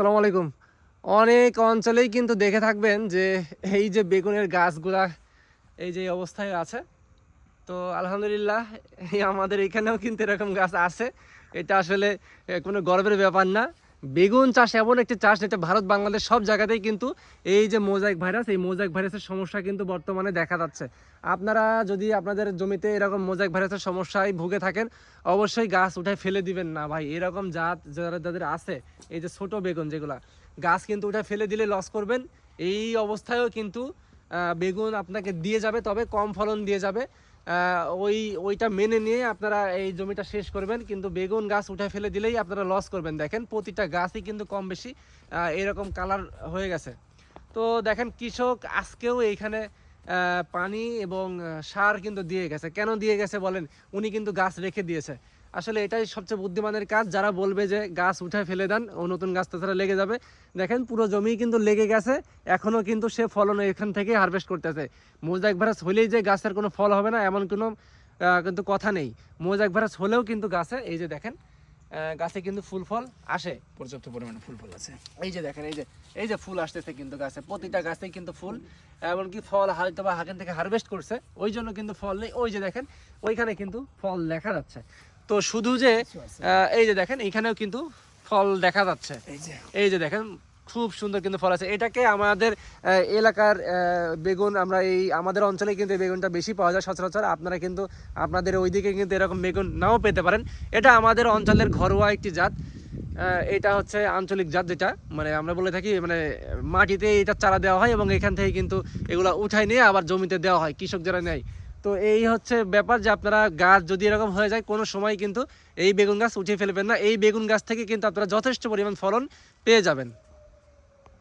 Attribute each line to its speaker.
Speaker 1: আসসালামু আলাইকুম। অনেক অঞ্চলেই কিন্তু দেখে থাকবেন যে এই যে বেগুনের গাছগুলা এই যে অবস্থায় আছে। তো আলহামদুলিল্লাহ আমাদের এখানেও কিন্তু এরকম গাছ আছে। এটা আসলে কোনো গর্বের ব্যাপার না। বেগুন চাষ এমন একটি চাষ যেটা ভারত, বাংলাদেশ সব জায়গাতেই কিন্তু এই যে মোজাইক ভাইরাস, এই মোজাইক ভাইরাসের সমস্যা কিন্তু বর্তমানে দেখা যাচ্ছে। আপনারা যদি আপনাদের জমিতে এরকম মোজাইক ভাইরাসের সমস্যায় ভুগে থাকেন, অবশ্যই গাছ উঠায় ফেলে দিবেন না ভাই। এরকম জাত যারা, যাদের আছে, এই যে ছোট বেগুন যেগুলা, গাছ কিন্তু উঠায় ফেলে দিলে লস করবেন। এই অবস্থায়ও কিন্তু বেগুন আপনাকে দিয়ে যাবে, তবে কম ফলন দিয়ে যাবে। ওই, ওইটা মেনে নিয়ে আপনারা এই জমিটা শেষ করবেন, কিন্তু বেগুন গাছ উঠে ফেলে দিলেই আপনারা লস করবেন। দেখেন, প্রতিটা গাছই কিন্তু কম বেশি এরকম কালার হয়ে গেছে। তো দেখেন, কৃষক আজকেও এইখানে পানি এবং সার কিন্তু দিয়ে গেছে। কেন দিয়ে গেছে বলেন? উনি কিন্তু গাছ রেখে দিয়েছে। আসলে এটাই সবচেয়ে বুদ্ধিমানের কাজ যারা বলবে যে গাছ উঠে ফেলে দেন ও নতুন গাছ তাছাড়া লেগে যাবে। দেখেন পুরো জমি কিন্তু লেগে গেছে এখনও কিন্তু সে ফলন এখান থেকে হারভেস্ট করতেছে। মোজাইক ভাইরাস হলেই যে গাছের কোনো ফল হবে না এমন কোনো কিন্তু কথা নেই। মোজাইক ভাইরাস হলেও কিন্তু গাছে এই যে দেখেন গাছে কিন্তু ফুল ফল আসে।
Speaker 2: পর্যাপ্ত পরিমাণে ফুল ফল আছে।
Speaker 1: এই যে দেখেন এই যে এই যে ফুল আসতেছে কিন্তু গাছে প্রতিটা গাছেই কিন্তু ফুল এমনকি ফল হয়তো বা হাকেন থেকে হারভেস্ট করছে ওই জন্য কিন্তু ফল নেই। ওই যে দেখেন ওইখানে কিন্তু ফল দেখা যাচ্ছে। তো শুধু যে এই যে দেখেন এইখানেও কিন্তু ফল দেখা যাচ্ছে।
Speaker 2: এই যে।
Speaker 1: এই যে দেখেন খুব সুন্দর কিন্তু ফল আছে। এটাকে আমাদের এলাকার বেগুন আমরা এই আমাদের অঞ্চলে কিন্তু এই বেগুনটা বেশি পাওয়া যায় সচরাচর। আপনারা কিন্তু আপনাদের ওইদিকে কিন্তু এরকম বেগুন নাও পেতে পারেন। এটা আমাদের অঞ্চলের ঘরোয়া একটি জাত। এটা হচ্ছে আঞ্চলিক জাত যেটা। মানে আমরা বলে থাকি মানে মাটিতে এটা চারা দেওয়া হয় এবং এখান থেকে কিন্তু এগুলো উঠাই নিয়ে আবার জমিতে দেওয়া হয়। কৃষক যারা নেয় তো এই হচ্ছে ব্যাপার যে আপনারা গাছ যদি এরকম হয়ে যায়, কোনো সময় কিন্তু এই বেগুন গাছ উঠিয়ে ফেলবেন না। এই বেগুন গাছ থেকে কিন্তু আপনারা যথেষ্ট পরিমাণ ফলন পেয়ে যাবেন।